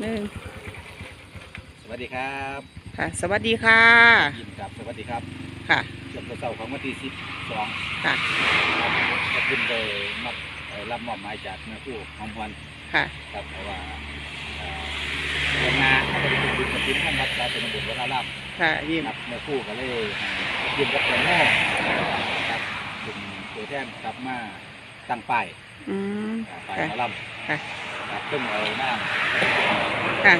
หนึ่งสวัสดีครับค่ะ สวัสดีค่ะ ยินครับ สวัสดีครับค่ะเกี่ยวกับเสาร์ของวันที่สิบสองค่ะ ขอบคุณเลยมาเอ่อรับมอบหมายจากแม่ผู้ของพรค่ะ ครับเพราะว่าเอ่อเรื่องงานเขาเป็นบุญกระถิ่นท่านวัดสาธุบุญวัดอารามค่ะยิ้มครับแม่ผู้ก็เลยให้ยืมกับแตงโมครับเป็นตัวแทนกลับมาตั้งป้ายอืม อ่าป้ายค่ะ หมอลำค่ะ ครับซึ่งเอาน้ำค่ะ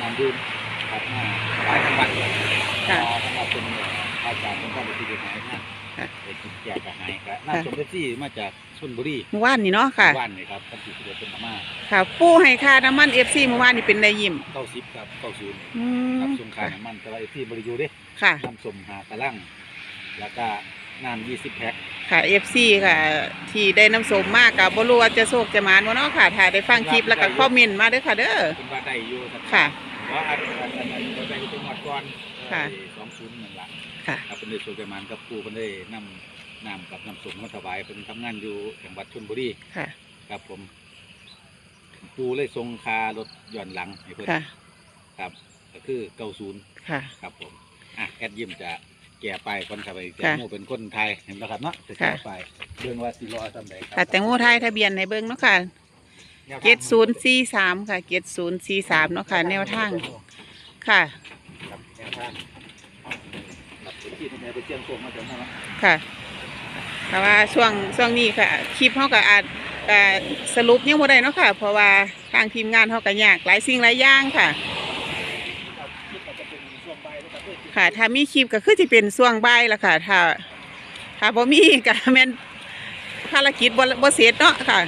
น้ำดื่มครับมาหลายจังหวัดค่ะพอสำหรับเป็นอาจารย์เป็นข้าราชการหายนะค่ะเป็นกินแจกกับหายครับน่าชมเอฟซีมาจากชลบุรีเมื่อวานนี่เนาะค่ะ วันนี่ครับท่านที่เดือเป็นมาม่าค่ะ ปูให้ค่าน้ำมันเอฟซีเมื่อวานนี่เป็นได้ยิ้มเก้าสิบครับเก้าศูนย์อืครับมส่งขายน้ำมันแต่ว่าเอฟซีบริยูเด้ค่ะ น้ำส้มหากระลังแล้วก็น้ำยี่สิบแพ็ค ค่ะเอฟซีค่ะ ที่ได้น้ำส้มมากกับ่รู้ว่าจะโชคจะหมานวะเนาะค่ะถ้าได้ฟังคลิปแล้วก็คอมเมนต์มาเด้อค่ะเด้อเป็นว่าได้อยู่รับค่ะ เพราะอันอันอันอันอันได้เป็นหมดก่อนค่ะ สองศูนย์หนึ่งละค่ะ ครับเป็นได้โชคประมาณกับครูเป็นได้นำน้ำกับน้ำส้มมาถวายเป็นทำงานอยู่จังหวัดชลบุรีค่ะครับผมปูเลยทรงคารถหย่อนหลังให้เพื่อนค่ะครับก็คือเก้าศูนย์ค่ะ ครับผมอะแอดยิมจะแก่ไปคนขับไปแตค่ะงโมเป็นคนไทยเห็นไหมครับเนาะจะค่ะแก่ไปเรื่องว่าสิรอทำไดครัค่ะแตงโมไทยทะเบียนในเบิ้งเนาะค่ะแนวทางเกตศูนย์สี่สามค่ะเกตศูนย์สี่สามเนาะค่ะ แนวทางค่ะ ครับแนวทางครับที่ทำไมไปเชียงโกงมาจากนั้นเนาะค่ะ แต่ว่าช่วงช่วงนี้ค่ะ คลิปเขาก็อาจก็สรุปยังบ่ได้เนาะค่ะ เพราะว่าทางทีมงานเขาก็ยากหลายสิ่งหลายอย่างค่ะ ครับคลิปก็จะเป็นช่วงบ่ายนะ ครับเพื่อที่ค่ะ ถ้ามีคลิปก็คือสิเป็นช่วงบ่ายละค่ะ ถ้า ถ้าบ่มีก็แม่นภารกิจบ่บ่เสร็จเนาะค่ะ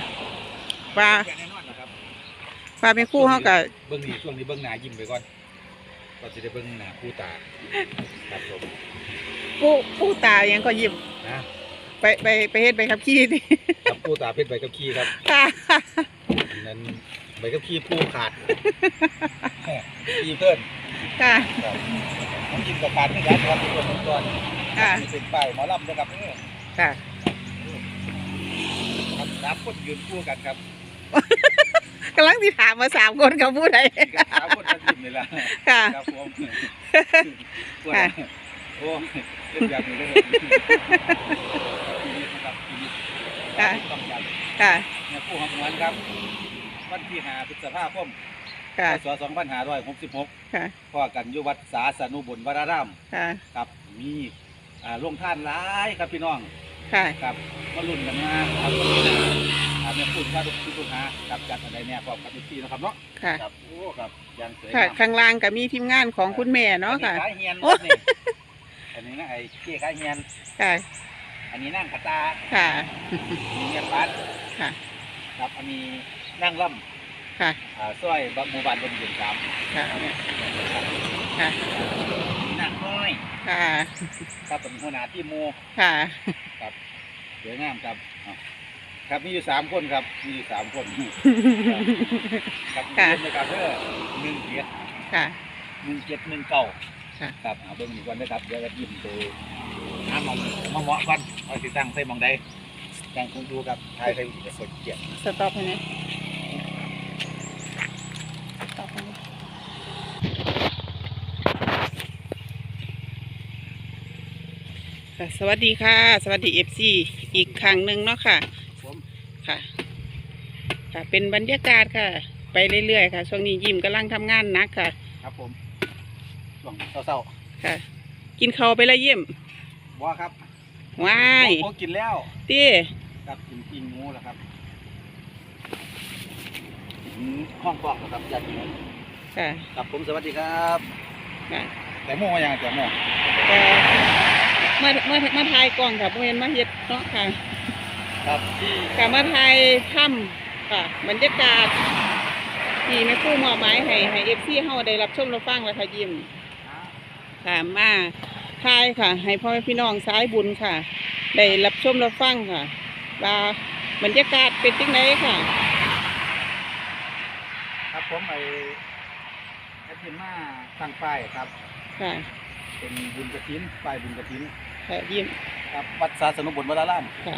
ว่าแน่นอนนะครับว่าเป็นครู่เขาก็เบื้องนี้ช่วงนี้เบื้องหน้ายิ้มไปก่อนก็จะได้เบื้องหน้าผู้ตาครับผมผู้ผู้ตายังก็ยิ้มนะไปไปไปเฮ็ดไปขับขี่นี่ครับผู้ตาเพชรใบกับขี้ครับ ค่ะ อันนั้นใบ กับขี้ผู้ขาดขี้เพิ่นค่ะ ครับผมกินกับการไม่ยัดครับทุกคนทุกคนค่ะนี่เป็นป้ายหมอลำนะครับนี่ค่ะ ครับสามคนยืนคู่กันครับกำลังที่ถามมาสามคนกับผู้ใดนี่ก็สามคนกันยิ้มเลยล่ะค่ะ ครับผมค่ะ โอ้ยเล่นอย่างนี้เลยนะครับค่ะ ต้องยันค่ะ เนี่ยผู้ของวันครับ วันที่หาพฤษภาคมค่ะพศ2566ค่ะ พ่อกันอยู่วัดสาสนุบุญวรารามค่ะ ครับมีอ่าโรงท่านหลายครับพี่น้องค่ะ ครับมาลุ่นกันมาครับอ่าแม่พูดว่าทุกทุกหาครับจัดอะไรเนี่ยพร้อมกับพี่นะครับเนาะค่ะ ครับโอ้ครับยังสวยค่ะ งามข้างล่างก็มีทีมงานของคุณแม่เนาะค่ะ อัขายเฮียนโอ้ นี่อันนี้นะไอ้เจ๊ขายเฮียน ค่ะ อันนี้นั่งขตาค่ะอันนี้เงียบปัดค่ะ ครับอันนี้ นั่งล่ค่ะำอ่าซอยบหมู่บ้านบนเดือนสามค่ะอันนี้ค่ะนั่งน้อยค่ะครับเป็นหัวหน้าที่หมูค่ะครับสวยงามครับอะครับมีอยู่สามคนครับมีอยู่สามคนครับค่ะเริ่มเลยครับเด้อหนึ่งเจ็ดค่ะ หนึ่งเจ็ดหนึ่งเก้าค่ะ ครับเอาเบิ้งอีกวันนะครับเดี๋ยวก็ยิ้มไปหาหมองมาเหมาะกันเอาสิตั้งใส่หมองใดตั้งคงดูครับทายใส่จะสดเกียรติสต็อปให้นะสต็อปให้นะ ค่ะสวัสดีค่ะ สวัสดีเอฟซีอีกครั้งหนึ่งเนาะค่ะผมค่ะค่ะ เป็นบรรยากาศค่ะ ไปเรื่อยๆค่ะ ช่วงนี้ยิมกำลังทำงานหนักค่ะ ครับผมช่วงเศร้าค่ะ กินข้าวไปแล้วเยี่ยมๆว่าครับว้ายโอ้กินแล้วตีครับกินกินหมูแล้วครับอืมห้องฟอกนะครับจัดอยู่ค่ะครับผมสวัสดีครับค่ะแต่โมมายังแต่โมก็ มามามาถ่ายกล้องค่ะเพื่อนมาเฮ็ดเนาะค่ะครับกลับมาถ่ายถ้ำค่ะบรรยากาศที่แม่ครู่มอบหมายให้ให้เอฟซีเฮาได้รับชมรับฟังแล้วค่ะยิ้มค่ะมาทายค่ะ ให้พ่อแม่พี่น้องสายบุญค่ะ ได้รับชมรับฟังค่ะว่าบรรยากาศเป็นจังไดค่ะ ครับผมไอ้แอดมินมาตั้งป้ายครับ ค่ะ เป็นบุญกระถินป้ายบุญกระถิน ค่ะยิ้มครับวัดสาสนุบุญวรารามค่ะ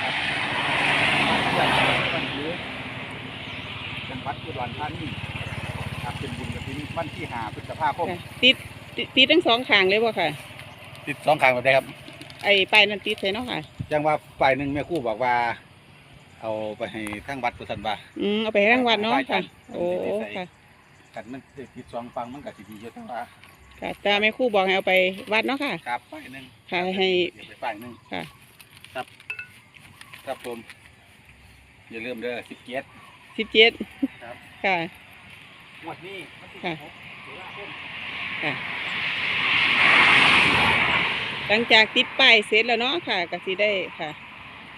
ครับมาจากจังหวัดอุดรธานีครับเป็นบุญกระถินวันที่หาพฤษภาคมค่ะติดติดติดทั้งสองข้างเลยบ่ค่ะ ติดสองครั้งแบบนี้ครับไอ้ป้ายนั้นติดใส่เนาะค่ะยังว่าฝ่ายหนึ่งแม่ครู่บอกว่า เอาไปให้ทั้งวัดประสันว่า อืมเอาไปให้รางวัลเนาะค่ะ โอ้ค่ะ กันมันติดสองฟังมันก็สิดีอยู่แต่ว่า ค่ะแต่แม่ครู่บอกให้เอาไปวัดเนาะค่ะ ครับฝ่ายหนึ่งค่ะให้ เดี๋ยวไปฝ่ายหนึ่งค่ะ ครับ ครับผม อย่าลืมเด้อสิบเกียรติ สิบเจ็ดครับ ค่ะงวดนี้วันที่ค่ะหกตุลาคมหลังจากติดป้ายเสร็จแล้วเนาะค่ะก็สิได้ค่ะ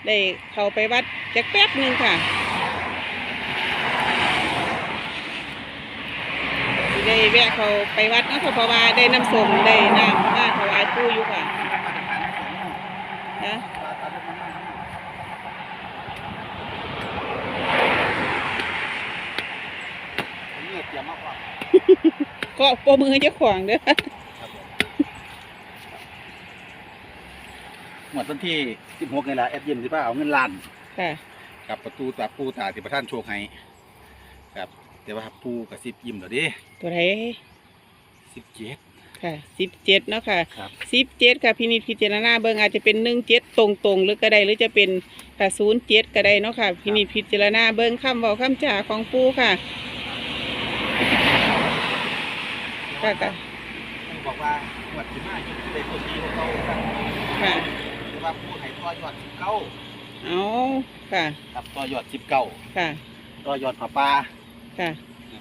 ได้เข้าไปวัดจักแป๊บหนึงค่ะ ได้แวะเข้าไปวัดเนาะค่ะเพราะว่าได้น้ำส้มได้น้ำมาถวายปู่อยู่ค่ะมาตรฐานของหมู่นะว่าตามที่มันมาผมเนี่ยเตรียมมากกว่าก็โปรมือเจ้าขวางเด้อหมดวันที่16นี่แหละแอดยิมสิป้าเอาเงินล้านค่ะกับประตูตาปูตาที่ประท่านโชคให้ครับ แต่ว่าปูกับสิบยิ้มเดี๋ยวดิตัวไหนสิบเจ็ด ค่ะสิบเจ็ดเนาะค่ะครับ สิบเจ็ดค่ะพินิจพิจารณาเบิ่งอาจจะเป็นหนึ่งเจ็ดตรงตรงๆหรือก็ได้หรือจะเป็นค่ะศูนย์เจ็ดก็ได้เนาะค่ะพินิจพิจารณาเบิ่งคำเว้าคำจ่าของปู่ค่ะค่ะค่ะปูบอกว่าหมดที่มาอยู่ในตัวที่ของเขาครับค่ะแต่ว่าปูให้ต่อยอดสิบเก้าเอาค่ะ ครับต่อยอดสิบเก้าค่ะ ต่อยอดผ้าป่า ค่ะ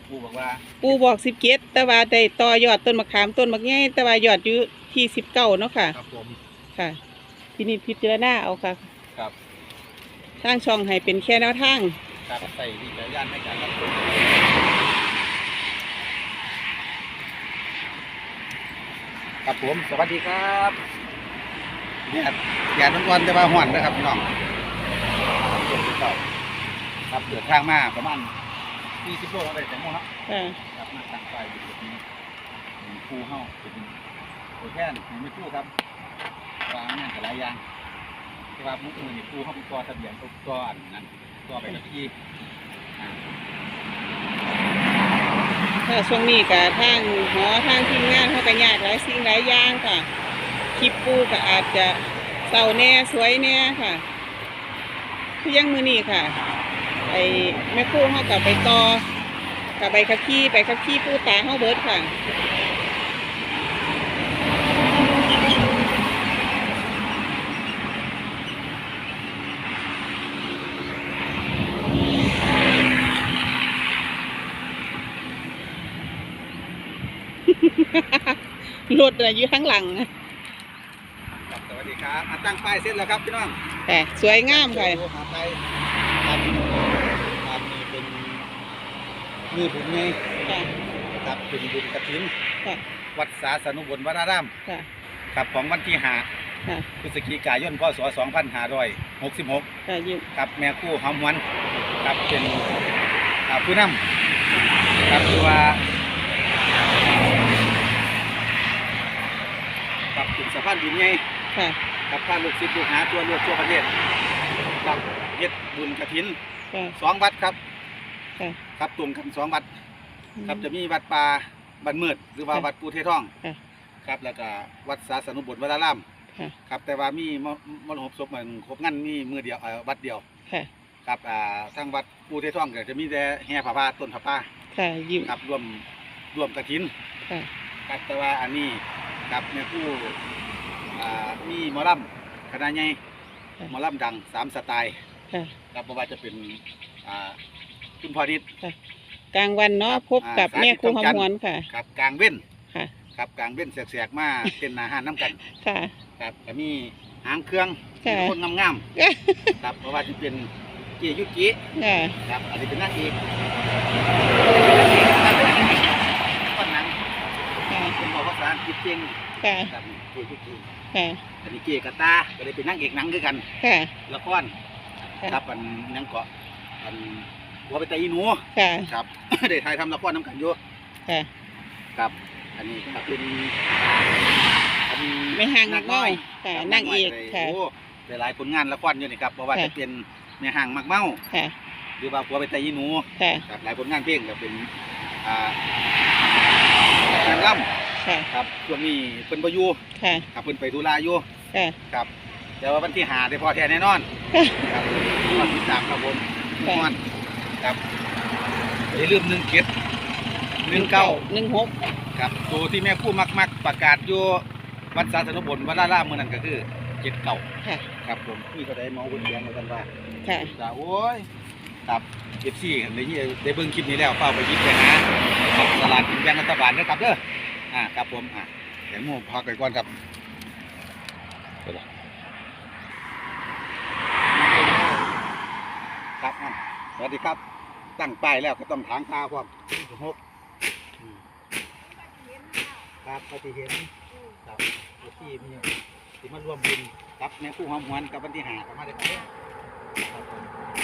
ปูบอกว่าปู่บอกสิบเจ็ดแต่ว่าได้ต่อยอดต้นมะขามต้นมะแง่แต่ว่ายอดอยู่ที่สิบเก้าเนาะค่ะ ครับผมค่ะพินิจพิจารณาเอาค่ะครับทางช่องให้เป็นแค่แนวทางการใส่วิจารณญาณในการรับชมครับผมสวัสดีครับเนี่ยแดดมันร้อนแต่ว่าห่อนนะครับพี่น้องเย็นเก่าครับเดินทางมาประมาณ 40โลแล้วได้แต่โมงเนาะค่ะครับมาตั้งไฟอยู่แบบนี้เป็นคู่เฮาเป็นตัวแทนไม่คู่ครับวางงานกับหลายอย่างแต่ว่ามุกอื่นนี่คู่เฮาเป็นตัวทะเบียนตัวอันนั้นตัวไปกับที่อ่าค่ะช่วงนี้กับทางหอทางทีมงานเขาก็ยากหลายสิ่งหลายอย่างค่ะคลิปปูก็อาจจะเศร้าแน่สวยแน่ค่ะคือยังมือนี่ค่ะ ไอ้แม่ครู่เขากับไปต่อกับใบขับขี่ไปขับขี่ปูตาเขาเบิดค่ะรถน่ะอยู่ข้างหลังนะครับสวัสดีครับอะตั้งป้ายเสร็จแล้วครับพี่น้องแต่สวยงามค่ะ โอ้หาไปครับครับนี่เป็น มือบุญไงค่ะครับเป็นบุญกระถินค่ะวัดสาสนุบลวรารามค่ะครับของวันที่ห้าค่ะพฤศจิกายนพศ2566ค่ะยิ้มครับแม่ครู่หอมหวนครับเป็นอ่าผู้นำครับคือว่าครับเป็นสะพานบุญไงค่ะครับพาลูกศิษย์ลูกหาทั่วโลกทั่วประเทศครับเฮ็ดบุญกระถินค่ะสองวัดครับ ค่ะ ครับตรงกันสองวัดครับจะมีวัดป่าบันเมืดหรือว่าค่ะวัดปูเทท่องค่ะครับแล้วก็วัดสาสนุบลวรารามค่ะ ครับแต่ว่ามีมมรหบศพเหมือนครบงั้นมีมือเดียวเอ่อวัดเดียวค่ะครับอ่าทางวัดปูเทท่องก็จะมีแต่แห่ผ้าป่าต้นผ้าป่าค่ะยิ้ม ครับรวมรวมกระถินค่ะ ครับแต่ว่าอันนี้ครับแม่ผู้อ่ามีหมอลำคณะใหญ่ค่ะหมอลำดังสามสไตล์ ค่ะ ครับบ่ว่าจะเป็นอ่า คุณพอนิดกลางวันเนาะพบกับอ่าแม่ครูสาธิตหอมต้องจันทร์หวนค่ะ ครับกลางเว้นค่ะ ครับกลางเว้นแสกๆมาเป็นอาหารน้ำกัน ค่ะ ครับก็มีหางเครื่องค่ะมีคนงามๆครับเพราะว่าจะเป็นเกียยุกิค่ะครับอันนี้เป็นหน้าที่คนหนังค่ะเป็นบอกภาษาอังกฤษเก่งค่ะครับเกียยุกิค่ะอันนี้เกียกบตาก็ได้เป็นนางเอกหนังด้วยกันค่ะละครค่ะครับอันหนังเกาะอัน หัวไปตะอีหนูค่ะ ครับ ได้ถ่ายทำละครน้ำกันอยู่ค่ะ ครับ อันนี้ก็เป็นอันไม่ห่างนันักน้อยค่ะรับนางเอกน้ยค่ะ โอ้ได้หลายผลงานละครอยู่นี่ครับเพราะว่าค่ะ จะเป็นแม่ห่างมักเมาค่ะ หรือว่าหัวไปตะอีหนูค่ะ ครับหลายผลงานเพลงก็เป็นอ่านางล่ำค่ะครับช่วงนี้เพิ่นบ่อยู่ค่ะ ครับเพิ่นไปธุระอยู่ ค่ะ ครับแต่ว่าวันที่หาได้พอแท้แน่นอน ครับวันที่สามครับผมแน่นอน ครับอย่าลืมหนึ่งเจ็ดหนึ่งเก้าหนึ่งหกครับตัวที่แม่ผู้มักมักๆประกาศอยู่วัดสาสนบนวัดล่าล่าเมื่อนั้นก็คือเจ็ดเก่าค่ะ ครับผมพี่ก็ได้มองบนเสียงเหมือนกันว่าค่ะจะโอ้ยครับเอฟซีได้ยินได้เบิ่งคลิปนี้แล้วเฝ้าไปหยิบไปหาครับตลาดกินแบงรัฐบาลนะครับเด้ออ่าครับผมอ่าเดี๋ยวหมูพักไปก่อนครับไปละครับอะส วัสดีครับ ตั้งป้ายแล้วก็ต้องถางตาพร้อมหกครับก็ที่เห็นครับเอฟซีมีที่มาร่วมบุญกับแม่คู่หอมหวนกับวันที่หากับมาได้ครับเด้อครับ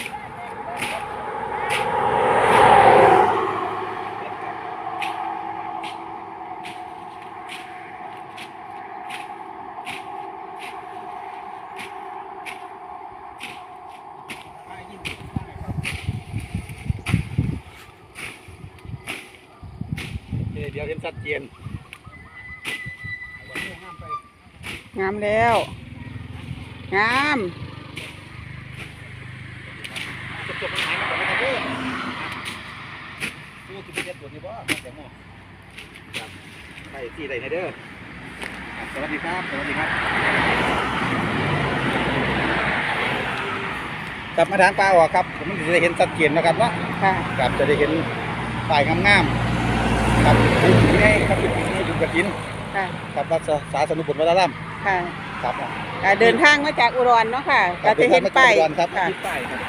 เห็นชัดเจนงามแล้ว งามจบจบปัญหากันก่อนนะครับเด้อดูที่เป็นเด็ดบทนี้บ่มาแต่หม้อครับไปที่ใดนะเด้อครับสวัสดีครับสวัสดีครับกลับมาทางปลาออกครับผมมันจะได้เห็นชัดเจนนะครับเนาะค่ะครับจะได้เห็นป้ายงามๆครับ เป็นผีให้ครับเป็นผีให้ดูกระถินค่ะครับวัดสาสนุบุตรวัดละล่ค่ะำครับอ่าเดินทางมาจากอุดรเนาะค่ะก็จะเห็นป้ายครับครับค่ะป้ายครับ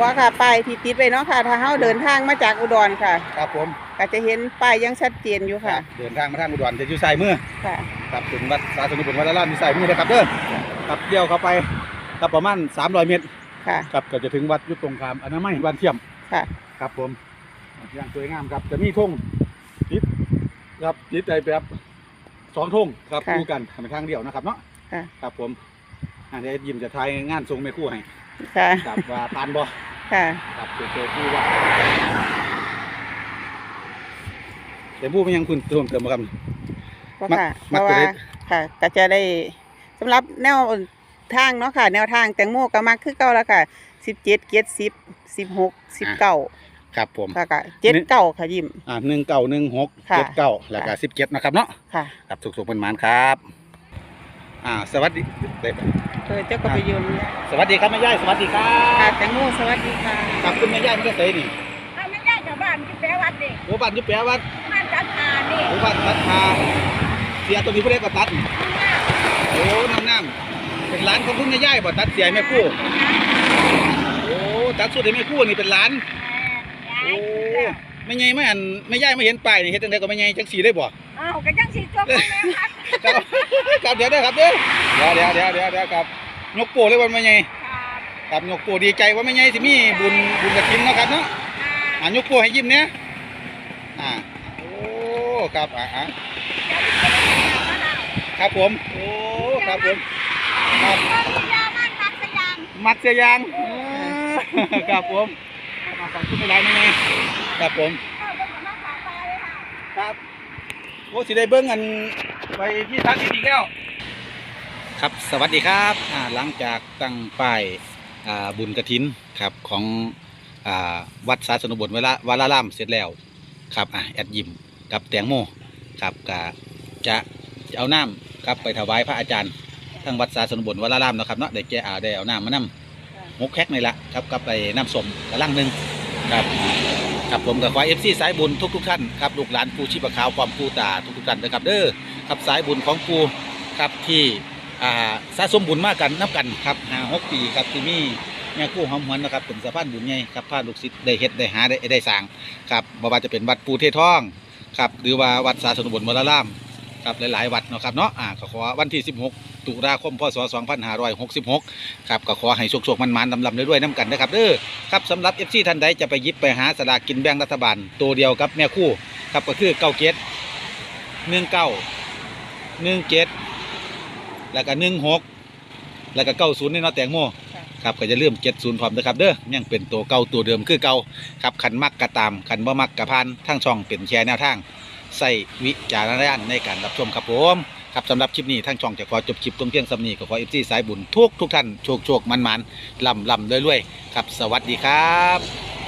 ว่าค่ะป้ายที่ติดไว้เนาะค่ะ ถ้าเฮาเดินทางมาจากอุดรค่ะ ครับผมก็จะเห็นป้ายยังชัดเจนอยู่ค่ะ เดินทางมาทางอุดรจะอยู่ซ้ายมือค่ะครับถึงวัดสาสนุบุตรวัดละล่ำอยู่ซ้ายมือนะครับเด้อครับเลี้ยวเข้าไปครับประมาณ300เมตรค่ะครับก็จะถึงวัดอยุตรงคามอนามัยบ้านเทียมค่ะ ครับผมอย่างสวยงามครับจะมีธงติด ครับติดใจแบบสองธงครับค่ะคู่กันทางทางเดียวนะครับเนาะค่ะ ครับผมอันนี้ยิมจะทายงานทรงแม่คู่ให้ค่ะ ครับว่าปานบ่ค่ะ ครับเจอเจอคู่ว่าแต่ผู้มันยังคุณเติมเติมบ่ครับว่ามักค่ะมัเพกราะตัวว่าเล็กค่ะก็จะได้สำหรับแนวทางเนาะค่ะ แนวทางแตงโมก็มักคือเก่าแล้วค่ะสิบเจ็ดเจ็ดสิบสิบหกสิบเก้า ครับผมค่ะค่ะเจ็ดเก้าค่ะยิมอ่าหนึ่งเก้าหนึ่งหกค่ะ เจ็ดเก้าแล้วก็สิบเจ็ดนะครับเนาะค่ะครับสุขๆเป็นหมานครับ อ่า สวัสดีเด็กเออเจ้าก็ไปยืนสวัสดีครับแม่ย่ายสวัสดีครัค่ะบแตงโมสวัสดีค่ะครับคุณแม่ย่ายไม่ได้ใส่นี่เอาไม่ได้จากบ้านที่แปลวัดเด็กโอ้บ้านอยุแปะวัดบ้านจัดหานี่โอ้บ้านตัดขาเสียตัวนี้ผู้ใดก็ตัดนี่โอ้น้ำน้ำเป็นร้านของคุณแม่ย่ายบ่ตัดเสียให้แม่คู่ โอ้ตัดสุดให้แม่คู่นี่เป็นร้าน โอ้ไม่ไงไม่อันไม่ย่ายไม่เห็นป้ายนี่เฮ็ดจังไดก็ไม่ไงจังสีได้บ่อ้าวก็ยังสิจบแล้วแม่พักครับครับเดี๋ยวเด้อครับเด้อเดี๋ยวเดี๋ยวเดี๋ยวเดี๋ยวเดี๋ยวครับยกโป้เลยวันไม่ไงครับครับยกโป้ดีใจว่าไม่ไงสิมีบุญบุญกระถินเนาะครับเนาะอ่ายกโป้ให้ยิ้มเนี่ยอ่าโอ้ครับอ่าอ่าครับผมโอ้ครับผมครับยามันรักสยามมัดเสียยางเออครับผม มาขอบคุณหลายๆนี่ไงครับผมเอาไปมาขายไปเลยค่ะครับโอ้สิได้เบิ้งกันไปที่ทักอีกแล้วครับสวัสดีครับอ่าหลังจากตั้งป้ายอ่าบุญกระถินครับของอ่าวัดสาสนบทเวลาวาลารามเสร็จแล้วครับอ่าแอดยิมกับแตงโมครับกะจะจะเอาน้ำครับไปถวายพระอาจารย์ทั้งวัดสาสนบทวาลารามเนาะครับเนาะได้แก่อาได้เอาน้ำมานำ หกแคกนี่ละครับกับไปน้ำสมกระลังหนึ่งครับครับผมกับควายเอฟซีสายบุญทุกทุกๆท่านครับลูกหลานปูชีพขาวความปูตาทุกทุกๆท่านนะครับเด้อครับสายบุญของปูครับที่อ่าสะสมบุญมากกันนับกันครับห้าหกปีครับที่มีแม่คู่หอมหวนนะครับเป็นสะพานบุญใหญ่ครับพาลูกศิษย์ได้เฮ็ดได้หาได้ได้สร้างครับบ่ว่าจะเป็นวัดปูเททองครับหรือว่าวัดสาสนบุญวราราม ครับหลายๆวัดเนาะครับเนาะอ่าก็ขอวันที่ 16 ตุลาคมพศ2566ครับก็ขอให้โชคๆมันๆลำๆด้วยๆน้ำกันนะครับเด้อครับสำหรับ FC ท่านใดจะไปหยิบไปหาสลากกินแบ่งรัฐบาลตัวเดียวกับแม่คู่ครับก็คือเก้าเกตหนึ่งเก้าหนึ่งเจ็ดแล้วก็หนึ่งหกแล้วก็เก้าศูนย์นี่เนาะแตงโมครับก็จะเริ่าลืมเจ็ดศูนย์พร้อมนะครับเด้อยังเป็นตัวเก่าตัวเดิมคือเก่าครับขันมักกระตามขันบ่มักกระพานทั้งช่องเป็นแชร์แนวทาง ใส่วิจารณญาณในการรับชมครับผมครับสำหรับคลิปนี้ทั้งช่องจะขอจบคลิปตรงเพียงสำนีก็ขอเอฟซีสายบุญทุกทุกท่านโชคโชคมันมันลำลำเรื่อยๆครับ สวัสดีครับ